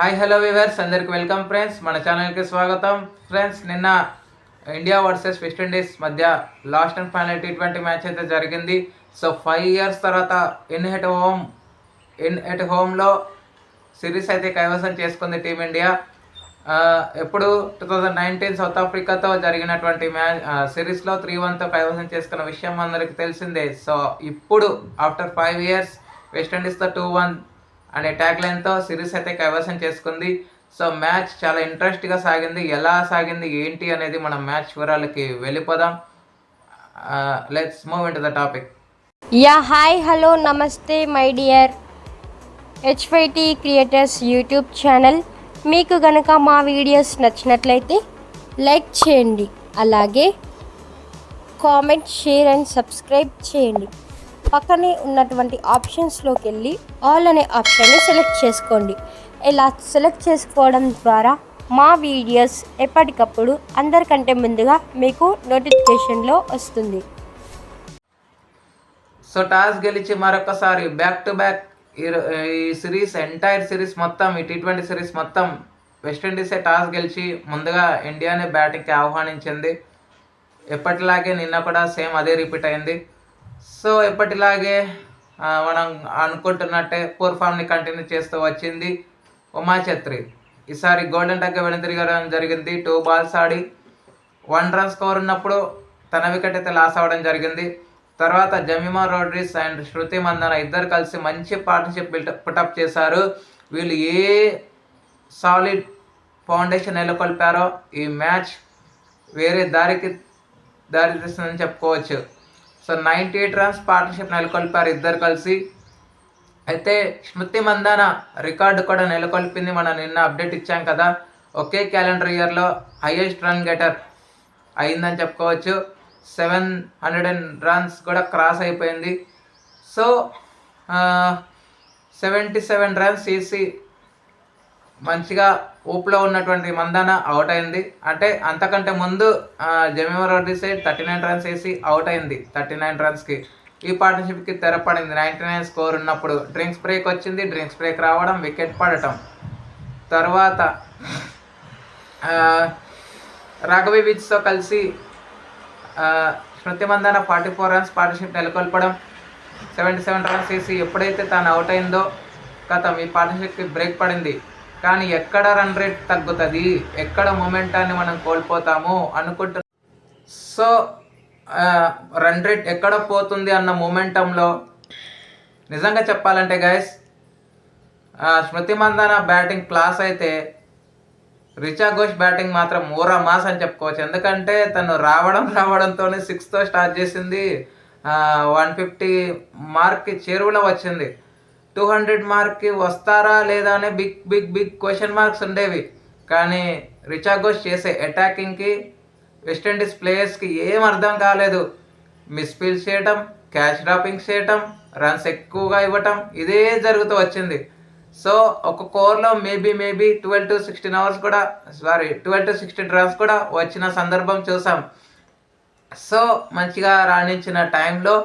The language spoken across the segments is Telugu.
హాయ్ హలో వివర్స్ అందరికి వెల్కమ్ ఫ్రెండ్స్ మన ఛానల్కి స్వాగతం. ఫ్రెండ్స్ నిన్న ఇండియా వర్సెస్ వెస్ట్ ఇండీస్ మధ్య last and final T twenty match అయితే జరిగింది. సో ఫైవ్ ఇయర్స్ తర్వాత in at home in at హోమ్లో సిరీస్ అయితే కైవసం చేసుకుంది టీమిండియా ఎప్పుడు టూ థౌజండ్ నైన్టీన్ సౌత్ ఆఫ్రికాతో జరిగినటువంటి మ్యాచ్ సిరీస్లో త్రీ వన్తో కైవసం చేసుకున్న విషయం అందరికి తెలిసిందే. సో ఇప్పుడు ఆఫ్టర్ ఫైవ్ ఇయర్స్ వెస్టిండీస్తో టూ వన్ అనే ట్యాగ్ లైన్తో సిరీస్ అయితే కైవసం చేసుకుంది. సో మ్యాచ్ చాలా ఇంట్రెస్ట్గా సాగింది. ఎలా సాగింది ఏంటి అనేది మనం మ్యాచ్ వివరాలకి వెళ్ళిపోదాం. Let's move in to the topic ya hi hello నమస్తే my dear HYT creators YouTube channel మీకు గనక మా వీడియోస్ నచ్చినట్లయితే లైక్ చేయండి. అలాగే కామెంట్ షేర్ అండ్ సబ్స్క్రైబ్ చేయండి. పక్కనే ఉన్నటువంటి ఆప్షన్స్లోకి వెళ్ళి ఆల్ అనే ఆప్షన్ని సెలెక్ట్ చేసుకోండి. ఇలా సెలెక్ట్ చేసుకోవడం ద్వారా మా వీడియోస్ ఎప్పటికప్పుడు అందరికంటే ముందుగా మీకు నోటిఫికేషన్లో వస్తుంది. సో టాస్ గెలిచి మరొకసారి బ్యాక్ టు బ్యాక్ ఈ సిరీస్ ఎంటైర్ సిరీస్ మొత్తం ఈ టీ ట్వంటీ సిరీస్ మొత్తం వెస్టిండీసే టాస్ గెలిచి ముందుగా ఇండియాని బ్యాటింగ్కి ఆహ్వానించింది. ఎప్పటిలాగే నిన్న కూడా సేమ్ అదే రిపీట్ అయింది. సో ఎప్పటిలాగే మనం అనుకుంటున్నట్టే పూర్ ఫామ్ని కంటిన్యూ చేస్తూ వచ్చింది ఉమా ఛత్రి ఈసారి గోల్డెన్ టగ్ వెనుతిరగడం జరిగింది. టూ బాల్స్ ఆడి వన్ రన్ స్కోర్ ఉన్నప్పుడు తన వికెట్ అయితే లాస్ అవ్వడం జరిగింది. తర్వాత జమిమా రోడ్రిస్ అండ్ శృతి మందన ఇద్దరు కలిసి మంచి పార్ట్నర్షిప్ బిల్ట్ పుటప్ చేశారు. వీళ్ళు ఏ సాలిడ్ ఫౌండేషన్ నెలకొల్పారో ఈ మ్యాచ్ వేరే దారికి దారి తీస్తుందని చెప్పుకోవచ్చు. So ninety eight runs partnership నెలకొల్పారు ఇద్దరు కలిసి. అయితే స్మృతి మందాన రికార్డు కూడా నెలకొల్పింది. మనం నిన్న అప్డేట్ ఇచ్చాం కదా. ఒకే క్యాలెండర్ ఇయర్లో హైయెస్ట్ రన్ గెటర్ అయిందని చెప్పుకోవచ్చు. సెవెన్ హండ్రెడ్ అండ్ రన్స్ కూడా క్రాస్ అయిపోయింది. సో సెవెంటీ సెవెన్ రన్స్ చేసి మంచిగా ఊపులో ఉన్నటువంటి మందాన అవుట్ అయింది. అంటే అంతకంటే ముందు Jemimah Rodrigues thirty nine runs వేసి అవుట్ అయింది థర్టీ నైన్ రన్స్కి ఈ పార్ట్నర్షిప్కి తెరపడింది. నైంటీ నైన్ స్కోర్ ఉన్నప్పుడు డ్రింక్స్ బ్రేక్ వచ్చింది. డ్రింక్స్ బ్రేక్ రావడం వికెట్ పడటం. తర్వాత రాఘవి విచ్తో కలిసి Smriti Mandhana forty four runs partnership నెలకొల్పడం seventy seven runs వేసి ఎప్పుడైతే తాను అవుట్ అయిందో గతం ఈ పార్ట్నర్షిప్కి బ్రేక్ పడింది. కానీ ఎక్కడ రన్ రేట్ తగ్గుతుంది? ఎక్కడ మొమెంటాన్ని మనం కోల్పోతాము? అనుకుంటున్నాం సో రన్ రేట్ ఎక్కడ పోతుంది అన్న మొమెంటంలో నిజంగా చెప్పాలంటే guys Smriti Mandhana batting class అయితే రిచా ఘోష్ బ్యాటింగ్ మాత్రం మూరా మాస్ అని చెప్పుకోవచ్చు. ఎందుకంటే తను రావడం రావడంతోనే సిక్స్తో స్టార్ట్ చేసింది. వన్ ఫిఫ్టీ మార్క్కి చేరువలో వచ్చింది. టూ హండ్రెడ్ మార్క్కి వస్తారా లేదా అనే big big big question marks ఉండేవి. కానీ రిచా ఘోష్ చేసే అటాకింగ్కి వెస్టిండీస్ ప్లేయర్స్కి ఏం అర్థం కాలేదు. మిస్ఫీల్స్ చేయటం క్యాచ్ డ్రాపింగ్ చేయటం రన్స్ ఎక్కువగా ఇవ్వటం ఇదే జరుగుతూ వచ్చింది. సో ఒక కోర్లో maybe maybe twelve to sixteen hours కూడా sorry twelve to sixteen runs కూడా వచ్చిన సందర్భం చూసాం. సో మంచిగా రాణించిన టైంలో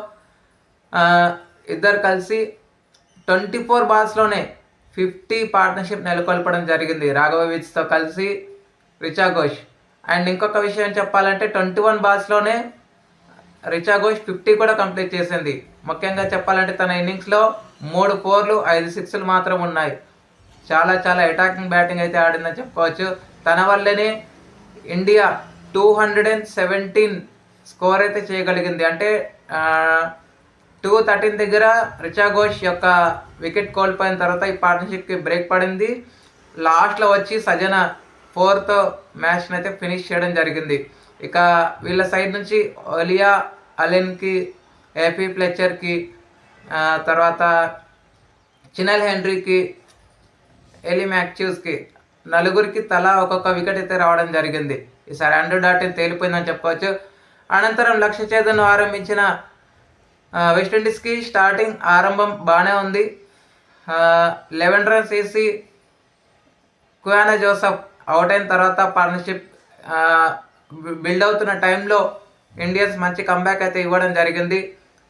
ఇద్దరు కలిసి ట్వంటీ ఫోర్ బాల్స్లోనే ఫిఫ్టీ పార్ట్నర్షిప్ నెలకొల్పడం జరిగింది. రాఘవ విచ్తో కలిసి రిచా ఘోష్. అండ్ ఇంకొక విషయం చెప్పాలంటే ట్వంటీ వన్ బాల్స్లోనే రిచా ఘోష్ ఫిఫ్టీ కూడా కంప్లీట్ చేసింది. ముఖ్యంగా చెప్పాలంటే తన ఇన్నింగ్స్లో మూడు ఫోర్లు ఐదు సిక్స్లు మాత్రం ఉన్నాయి. చాలా చాలా అటాకింగ్ బ్యాటింగ్ అయితే ఆడిందని చెప్పుకోవచ్చు తన వల్లనే India two hundred and seventeen score అయితే చేయగలిగింది. అంటే టూ థర్టీన్ దగ్గర రిచా ఘోష్ యొక్క వికెట్ కోల్పోయిన తర్వాత ఈ పార్ట్నర్షిప్కి బ్రేక్ పడింది. లాస్ట్లో వచ్చి సజన ఫోర్తో మ్యాచ్ని అయితే ఫినిష్ చేయడం జరిగింది. ఇక వీళ్ళ సైడ్ నుంచి ఒలియా అలెన్కి ఏపీ ఫ్లెచర్కి తర్వాత చినల్ హెన్రీకి ఎలి మ్యాక్చ్యూస్కి నలుగురికి తలా ఒక్కొక్క వికెట్ అయితే రావడం జరిగింది. ఈసారి అండర్ డాటిన్ తేలిపోయిందని చెప్పవచ్చు అనంతరం లక్ష్య ఛేదను ఆరంభించిన వెస్టిండీస్కి స్టార్టింగ్ ఆరంభం బాగానే ఉంది. లెవెన్ రన్స్ వేసి కుయానా జోసఫ్ అవుట్ అయిన తర్వాత పార్ట్నర్షిప్ బిల్డ్ అవుతున్న టైంలో ఇండియన్స్ మంచి కంబ్యాక్ అయితే ఇవ్వడం జరిగింది.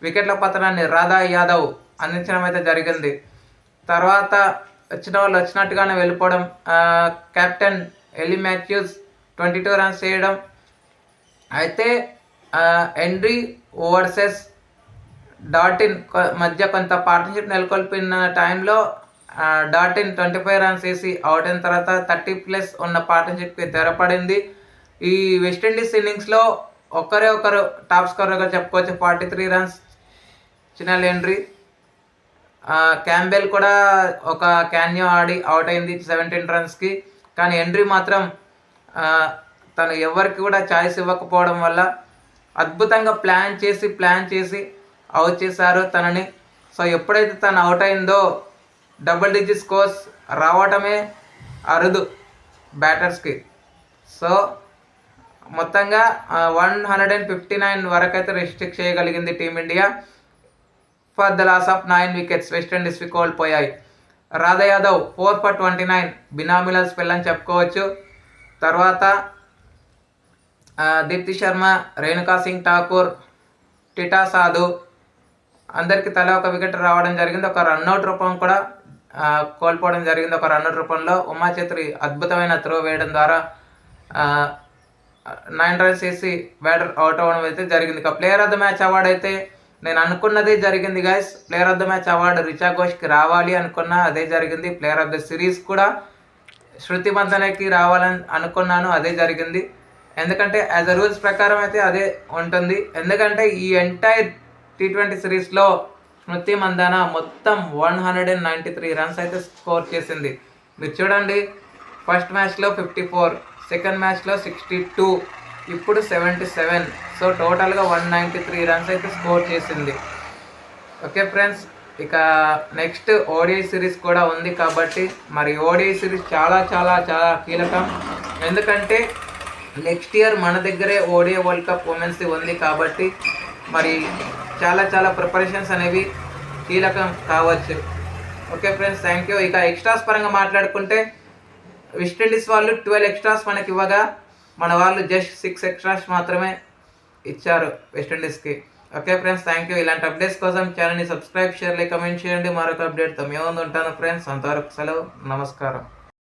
వికెట్ల పతనాన్ని రాధా యాదవ్ అందించడం అయితే జరిగింది. తర్వాత వచ్చిన వాళ్ళు వచ్చినట్టుగానే వెళ్ళిపోవడం కెప్టెన్ ఎలి మాథ్యూస్ ట్వంటీ టూ రన్స్ చేయడం. అయితే ఎండ్రీ ఓవర్సెస్ డాట్ కొ- మధ్య కొంత పార్ట్నర్షిప్ నెలకొల్పిన టైంలో dot in twenty five runs వేసి అవుట్ అయిన తర్వాత థర్టీ ప్లస్ ఉన్న పార్ట్నర్షిప్కి తెరపడింది. ఈ వెస్టిండీస్ ఇన్నింగ్స్లో ఒకరే ఒకరు టాప్ స్కోరర్గా చెప్పుకోవచ్చు. ఫార్టీ త్రీ రన్స్ చిన్న ఎండ్రీ క్యాంబెల్ కూడా ఒక క్యాన్యో ఆడి అవుట్ అయింది సెవెంటీన్ రన్స్కి కానీ ఎండ్రీ మాత్రం తను ఎవరికి కూడా ఛాయిస్ ఇవ్వకపోవడం వల్ల అద్భుతంగా ప్లాన్ చేసి ప్లాన్ చేసి అవుట్ చేశారు తనని. సో ఎప్పుడైతే తను అవుట్ అయిందో డబుల్ డిజిట్ స్కోర్స్ రావటమే అరుదు బ్యాటర్స్కి సో మొత్తంగా one hundred and fifty nine వరకు అయితే రిస్ట్రిక్ట్ చేయగలిగింది team India for the loss of nine wickets వెస్టిండీస్వి కోల్పోయాయి. Radha Yadav four for twenty nine బినామిల spell అని చెప్పుకోవచ్చు. తర్వాత దీప్తి శర్మ రేణుకా సింగ్ ఠాకూర్ టిటా సాధు అందరికి తల ఒక వికెట్ రావడం జరిగింది. ఒక రన్అట్ రూపం కూడా కోల్పోవడం జరిగింది. ఒక రన్అట్ రూపంలో ఉమా చేత్రి అద్భుతమైన త్రో వేయడం ద్వారా నైన్ రన్స్ వేసి బ్యాటర్ అవుట్ అవ్వడం అయితే జరిగింది. ఇక player of the match award అయితే నేను అనుకున్నదే జరిగింది guys player of the match award Richa ఘోష్కి రావాలి అనుకున్నా అదే జరిగింది. ప్లేయర్ ఆఫ్ ద సిరీస్ కూడా శృతి మందనకి రావాలని అనుకున్నాను అదే జరిగింది. ఎందుకంటే యాజ్ అ రూల్స్ ప్రకారం అయితే అదే ఉంటుంది. ఎందుకంటే ఈ ఎంటైర్ టీ ట్వంటీ సిరీస్లో స్మృతి మందాన మొత్తం one hundred and ninety three runs అయితే స్కోర్ చేసింది. మీరు చూడండి ఫస్ట్ మ్యాచ్లో ఫిఫ్టీ ఫోర్ సెకండ్ మ్యాచ్లో సిక్స్టీ టూ ఇప్పుడు సెవెంటీ సెవెన్ సో టోటల్గా వన్ నైంటీ త్రీ రన్స్ అయితే స్కోర్ చేసింది. ఓకే ఫ్రెండ్స్ ఇక నెక్స్ట్ ఓడిఐ సిరీస్ కూడా ఉంది కాబట్టి మరి ఓడిఐ సిరీస్ చాలా చాలా చాలా కీలకం. ఎందుకంటే నెక్స్ట్ ఇయర్ మన దగ్గరే ఓడిఐ వరల్డ్ కప్ ఉమెన్స్ది ఉంది కాబట్టి మరి చాలా చాలా ప్రిపరేషన్స్ అనేవి కీలకం కావచ్చు. ఓకే ఫ్రెండ్స్ థ్యాంక్ యూ ఇక ఎక్స్ట్రాస్ పరంగా మాట్లాడుకుంటే వెస్టిండీస్ వాళ్ళు ట్వెల్వ్ ఎక్స్ట్రాస్ మనకి ఇవ్వగా మన వాళ్ళు జస్ట్ సిక్స్ ఎక్స్ట్రాస్ మాత్రమే ఇచ్చారు వెస్టిండీస్కి ఓకే ఫ్రెండ్స్ థ్యాంక్ యూ ఇలాంటి అప్డేట్స్ కోసం ఛానల్ని సబ్స్క్రైబ్ షేర్ కమెంట్ చేయండి. మరొక అప్డేట్తో మేము ఉంటాను ఫ్రెండ్స్ అంతవరకు సెలవు. నమస్కారం.